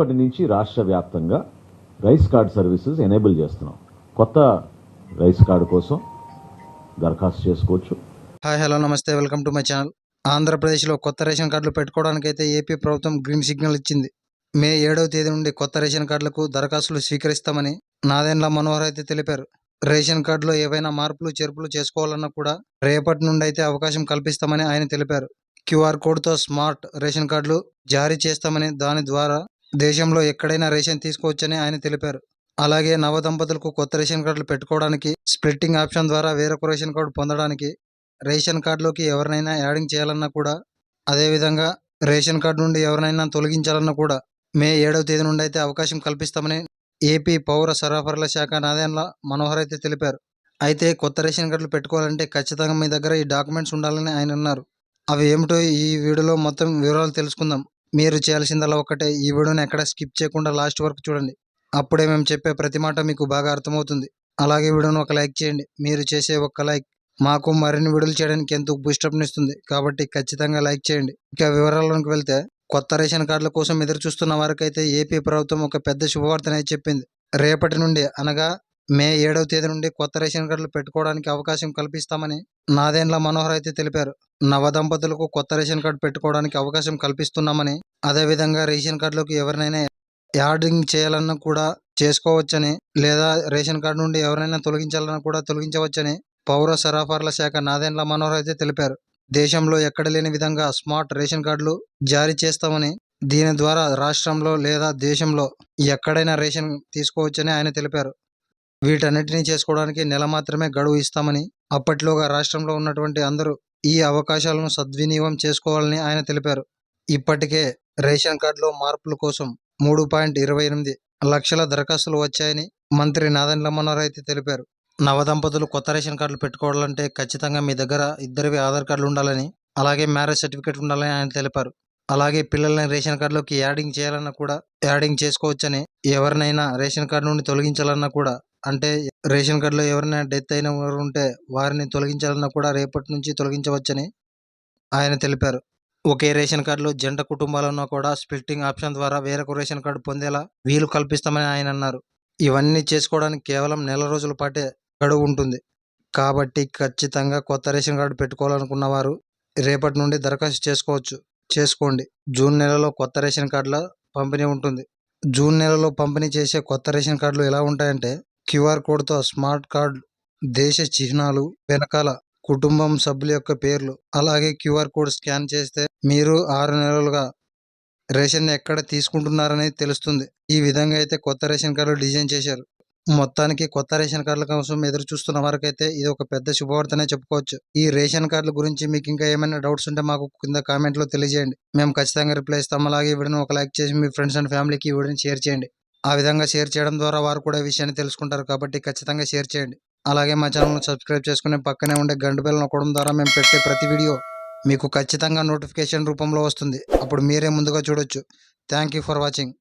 ఇప్పటి నుంచి రాష్ట్ర వ్యాప్తంగా రైస్ కార్డ్ సర్వీసెస్ ఎనేబుల్ చేస్తున్నాం. కొత్త రైస్ కార్డు కోసం దరఖాస్తు చేసుకోవచ్చు. హాయ్ హలో నమస్తే వెల్కమ్ టు మై ఛానల్. ఆంధ్రప్రదేశ్లో కొత్త రేషన్ కార్డులు పెట్టుకోవడానికైతే ఏపీ ప్రభుత్వం గ్రీన్ సిగ్నల్ ఇచ్చింది. మే ఏడవ తేదీ నుండి కొత్త రేషన్ కార్డులకు దరఖాస్తులు స్వీకరిస్తామని నాదెండ్ల మనోహర్ అయితే తెలిపారు. రేషన్ కార్డులో ఏవైనా మార్పులు చేర్పులు చేసుకోవాలన్నా కూడా రేపటి నుండి అయితే అవకాశం కల్పిస్తామని ఆయన తెలిపారు. క్యూఆర్ కోడ్తో స్మార్ట్ రేషన్ కార్డులు జారీ చేస్తామని దాని ద్వారా దేశంలో ఎక్కడైనా రేషన్ తీసుకోవచ్చని ఆయన తెలిపారు. అలాగే నవ దంపతులకు కొత్త రేషన్ కార్డులు పెట్టుకోవడానికి స్ప్లిట్టింగ్ ఆప్షన్ ద్వారా వేరొక రేషన్ కార్డు పొందడానికి రేషన్ కార్డులోకి ఎవరినైనా యాడింగ్ చేయాలన్నా కూడా అదేవిధంగా రేషన్ కార్డు నుండి ఎవరినైనా తొలగించాలన్నా కూడా మే ఏడవ తేదీ నుండి అయితే అవకాశం కల్పిస్తామని ఏపీ పౌర సరఫరాల శాఖ నాదేండ్ల మనోహర్ అయితే తెలిపారు. అయితే కొత్త రేషన్ కార్డులు పెట్టుకోవాలంటే ఖచ్చితంగా మీ దగ్గర ఈ డాక్యుమెంట్స్ ఉండాలని ఆయన అన్నారు. అవి ఏమిటో ఈ వీడియోలో మొత్తం వివరాలు తెలుసుకుందాం. మీరు చేయాల్సిందల్లా ఒకటే ఈ వీడియోని ఎక్కడ స్కిప్ చేయకుండా లాస్ట్ వరకు చూడండి. అప్పుడే మేము చెప్పే ప్రతి మాట మీకు బాగా అర్థమవుతుంది. అలాగే వీడియోను ఒక లైక్ చేయండి. మీరు చేసే ఒక్క లైక్ మాకు మరిన్ని వీడియోలు చేయడానికి ఎంతో బూస్టప్నిస్తుంది కాబట్టి ఖచ్చితంగా లైక్ చేయండి. ఇక వివరాల్లోకి వెళ్తే కొత్త రేషన్ కార్డుల కోసం ఎదురు చూస్తున్న వారికైతే ఏపీ ప్రభుత్వం ఒక పెద్ద శుభవార్తనే చెప్పింది. రేపటి నుండి అనగా మే ఏడవ తేదీ నుండి కొత్త రేషన్ కార్డులు పెట్టుకోవడానికి అవకాశం కల్పిస్తామని నాదేండ్ల మనోహర్ అయితే తెలిపారు. నవ దంపతులకు కొత్త రేషన్ కార్డు పెట్టుకోవడానికి అవకాశం కల్పిస్తున్నామని అదేవిధంగా రేషన్ కార్డులోకి ఎవరినైనా యాడింగ్ చేయాలన్నా కూడా చేసుకోవచ్చని లేదా రేషన్ కార్డు నుండి ఎవరైనా తొలగించాలన్నా కూడా తొలగించవచ్చని పౌర సరఫరాల శాఖ నాదేండ్ల మనోహర్ అయితే తెలిపారు. దేశంలో ఎక్కడ లేని విధంగా స్మార్ట్ రేషన్ కార్డులు జారీ చేస్తామని దీని ద్వారా రాష్ట్రంలో లేదా దేశంలో ఎక్కడైనా రేషన్ తీసుకోవచ్చని ఆయన తెలిపారు. వీటన్నిటిని చేసుకోవడానికి నెల మాత్రమే గడువు ఇస్తామని అప్పట్లోగా రాష్ట్రంలో ఉన్నటువంటి అందరూ ఈ అవకాశాలను సద్వినియోగం చేసుకోవాలని ఆయన తెలిపారు. ఇప్పటికే రేషన్ కార్డులో మార్పుల కోసం మూడు పాయింట్ ఇరవై ఎనిమిది లక్షల దరఖాస్తులు వచ్చాయని మంత్రి నాదన్ మనోహర్ అయితే తెలిపారు. నవదంపతులు కొత్త రేషన్ కార్డులు పెట్టుకోవాలంటే ఖచ్చితంగా మీ దగ్గర ఇద్దరివి ఆధార్ కార్డులు ఉండాలని అలాగే మ్యారేజ్ సర్టిఫికేట్ ఉండాలని ఆయన తెలిపారు. అలాగే పిల్లల్ని రేషన్ కార్డులోకి యాడింగ్ చేయాలన్నా కూడా యాడింగ్ చేసుకోవచ్చని ఎవరినైనా రేషన్ కార్డు నుండి తొలగించాలన్నా కూడా అంటే రేషన్ కార్డులో ఎవరైనా డెత్ అయిన వారు ఉంటే వారిని తొలగించాలన్నా కూడా రేపటి నుంచి తొలగించవచ్చని ఆయన తెలిపారు. ఒకే రేషన్ కార్డులో జంట కుటుంబాలను కూడా స్ప్లిట్టింగ్ ఆప్షన్ ద్వారా వేరొక రేషన్ కార్డు పొందేలా వీలు కల్పిస్తామని ఆయన అన్నారు. ఇవన్నీ చేసుకోవడానికి కేవలం నెల రోజుల పాటే గడువు ఉంటుంది. కాబట్టి ఖచ్చితంగా కొత్త రేషన్ కార్డు పెట్టుకోవాలనుకున్న వారు రేపటి నుండి దరఖాస్తు చేసుకోవచ్చు. చేసుకోండి. జూన్ నెలలో కొత్త రేషన్ కార్డుల పంపిణీ ఉంటుంది. జూన్ నెలలో పంపిణీ చేసే కొత్త రేషన్ కార్డులు ఎలా ఉంటాయంటే క్యూఆర్ కోడ్తో స్మార్ట్ కార్డ్ దేశ చిహ్నాలు వెనకాల కుటుంబం సభ్యుల యొక్క పేర్లు అలాగే క్యూఆర్ కోడ్ స్కాన్ చేస్తే మీరు ఆరు నెలలుగా రేషన్ ఎక్కడ తీసుకుంటున్నారనేది తెలుస్తుంది. ఈ విధంగా అయితే కొత్త రేషన్ కార్డులు డిజైన్ చేశారు. మొత్తానికి కొత్త రేషన్ కార్డుల కోసం ఎదురు చూస్తున్న వారికైతే ఇది ఒక పెద్ద శుభవార్తనే చెప్పుకోవచ్చు. ఈ రేషన్ కార్డుల గురించి మీకు ఇంకా ఏమైనా డౌట్స్ ఉంటే మాకు కింద కామెంట్లో తెలియజేయండి. మేము ఖచ్చితంగా రిప్లై ఇస్తాం. అలాగే వీడిని ఒక లైక్ చేసి మీ ఫ్రెండ్స్ అండ్ ఫ్యామిలీకి ఈ వీడియోని షేర్ చేయండి. ఆ విధంగా షేర్ చేయడం ద్వారా వారు కూడా ఈ విషయాన్ని తెలుసుకుంటారు. కాబట్టి ఖచ్చితంగా షేర్ చేయండి. అలాగే మా ఛానల్ను సబ్స్క్రైబ్ చేసుకుని పక్కనే ఉండే గంట బెల్ నొక్కడం ద్వారా మేము పెట్టే ప్రతి వీడియో మీకు ఖచ్చితంగా నోటిఫికేషన్ రూపంలో వస్తుంది. అప్పుడు మీరే ముందుగా చూడొచ్చు. Thank you for watching.